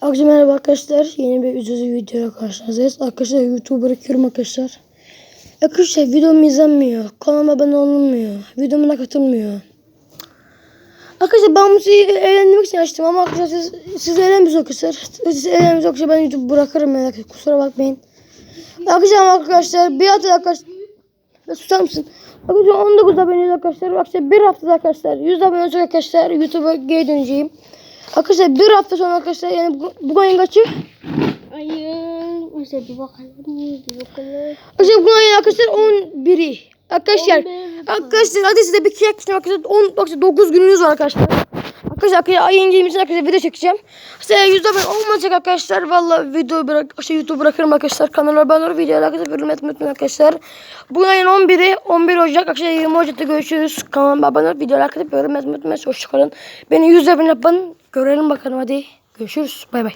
Akşam merhaba arkadaşlar. Yeni bir üzücü videoya karşınızdayız. Arkadaşlar YouTube bırakıyorum arkadaşlar. Arkadaşlar videom izlenmiyor. Kanalıma abone olunmuyor. Videoma katılmıyor. Arkadaşlar ben bunu sizi eğlendirmek için açtım ama arkadaşlar siz, siz eğlenmiyorsunuz arkadaşlar. Siz eğlenmiyorsunuz arkadaşlar ben YouTube bırakırım merak etmeyin. Kusura bakmayın. Arkadaşlar arkadaşlar bir hafta arkadaşlar. Susar mısın? Arkadaşlar 19 aboneyiz arkadaşlar. Arkadaşlar bir haftada arkadaşlar 100 abone olacak arkadaşlar. YouTube'a geri döneceğim. Arkadaşlar bir hafta sonra arkadaşlar yani bu, bugün ayın kaçı? Ayın mesela bir bakalım bir bakalım. Arkadaşlar bugün ayın arkadaşlar 11'i. Arkadaşlar 11. arkadaşlar hadi size bir kıyak geçeyim arkadaşlar 10 arkadaşlar 9 gününüz var arkadaşlar. Arkadaşlar arkadaşlar ayın 20'sinde arkadaşlar video çekeceğim. İşte 100 abone olmayacak arkadaşlar. Valla video bırak şey YouTube bırakırım arkadaşlar. Kanala abone olur videoya arkadaşlar yorum etmeyi unutmayın arkadaşlar. Bugün ayın 11'i 11 Ocak arkadaşlar 20 Ocak'ta görüşürüz. Kanalıma abone olup videoya arkadaşlar yorum etmeyi unutmayın. Hoşçakalın. Beni 100 abone yapın. Görelim bakalım hadi. Görüşürüz. Bay bay.